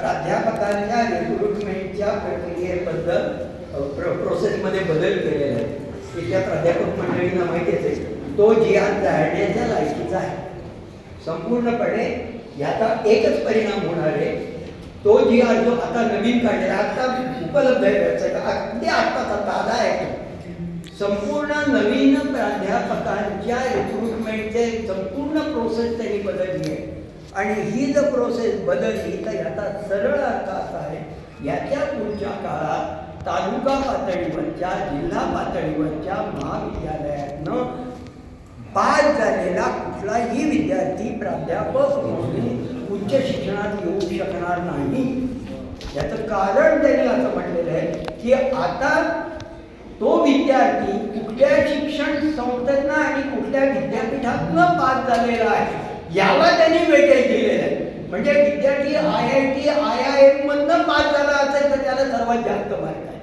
प्राध्यापकांच्या रिक्रुटमेंटच्या प्रक्रियेबद्दल प्र प्रोसेसमध्ये बदल केलेला आहे. तिथल्या प्राध्यापक मंडळींना माहिती आहे तो जी आज जाळण्याच्या लायकीचा आहे. संपूर्णपणे याचा एकच परिणाम होणार आहे. तो जी आर जो आता नवीन काढलेला आता उपलब्ध आहे वेबसाईट अगदी आत्ताचा ताजा आहे संपूर्ण नवीन प्राध्यापकांच्या रिक्रुटमेंटचे संपूर्ण प्रोसेस त्यांनी बदलली आहे. आणि ही जर प्रोसेस बदलली तर याचा सरळ अर्थ असा आहे याच्या पुढच्या काळात तालुका पातळीवरच्या जिल्हा पातळीवरच्या महाविद्यालयातनं पास झालेला कुठलाही विद्यार्थी प्राध्यापक म्हणून उच्च शिक्षणात येऊ शकणार नाही. याचं कारण त्यांनी असं म्हटलेलं आहे की आता तो विद्यार्थी कुठल्या शिक्षण संस्थेतनं आणि कुठल्या विद्यापीठातनं पास झालेला आहे. याला त्यांनी वेटेज दिलेलं आहे म्हणजे विद्यार्थी I I T I I M मधनं पास झाला असेल तर त्याला सर्वात जास्त मार्क आहे.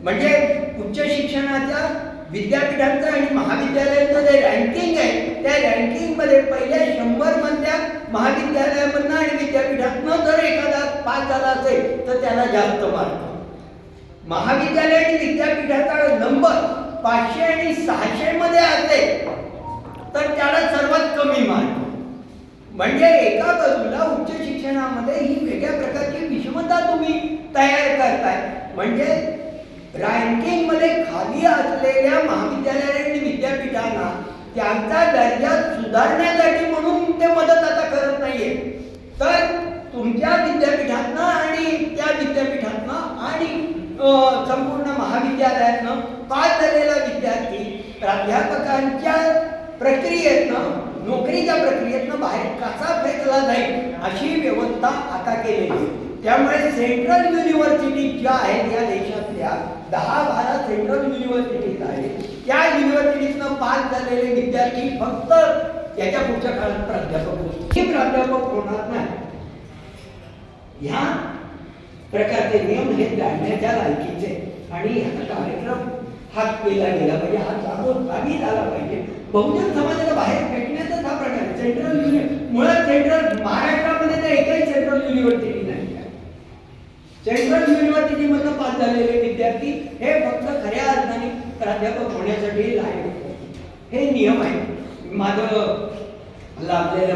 म्हणजे उच्च शिक्षणाच्या विद्यापीठांचं आणि महाविद्यालयांचं जे रँकिंग आहे त्या रँकिंगमध्ये पहिल्या शंभर मधल्या महाविद्यालयामधनं आणि विद्यापीठातनं जर एखादा पास झाला असेल तर त्याला जास्त मार्क महाविद्यालय आणि विद्यापीठाचा नंबर पाचशे आणि सहाशे मध्ये असेल तर त्याला सर्वात कमी मार्क म्हणजे एका बाजूला उच्च शिक्षणामध्ये ही वेगळ्या प्रकारची विषमता तुम्ही तयार करताय. म्हणजे रँकिंगमध्ये खाली असलेल्या महाविद्यालय आणि विद्यापीठांना त्यांचा दर्जा सुधारण्यासाठी म्हणून ते मदत आता करत नाहीये. तर तुमच्या विद्यापीठातनं आणि त्या विद्यापीठातनं आणि संपूर्ण महाविद्यालयातनं पास झालेला विद्यार्थी प्राध्यापकांच्या प्रक्रियेतनं नोकरीच्या प्रक्रियेतनं बाहेर कसा फेकला जाईल अशी व्यवस्था आता केलेली आहे. त्यामुळे सेंट्रल युनिव्हर्सिटी ज्या आहेत या देशातल्या दहा बारा सेंट्रल युनिव्हर्सिटीज आहेत त्या युनिव्हर्सिटीतनं पास झालेले विद्यार्थी फक्त याच्या पुढच्या काळात प्राध्यापक होतील. हे प्राध्यापक होणार नाही. ह्या प्रकारचे नियम हे जाणण्याच्या लायकीचे आणि ह्याचा कार्यक्रम हात केला गेला पाहिजे हा जागोजागी झाला पाहिजे बहुजन समाजाला बाहेर फेकण्याचाच हा प्रकार आहे. सेंट्रल युनि मुळात सेंट्रल महाराष्ट्रामध्ये तर एकही सेंट्रल युनिव्हर्सिटी नाही आहे. सेंट्रल युनिव्हर्सिटी मधनं पास झालेले विद्यार्थी हे फक्त खऱ्या अर्थाने प्राध्यापक होण्यासाठी लायक हे नियम आहे माझं लाभलेलं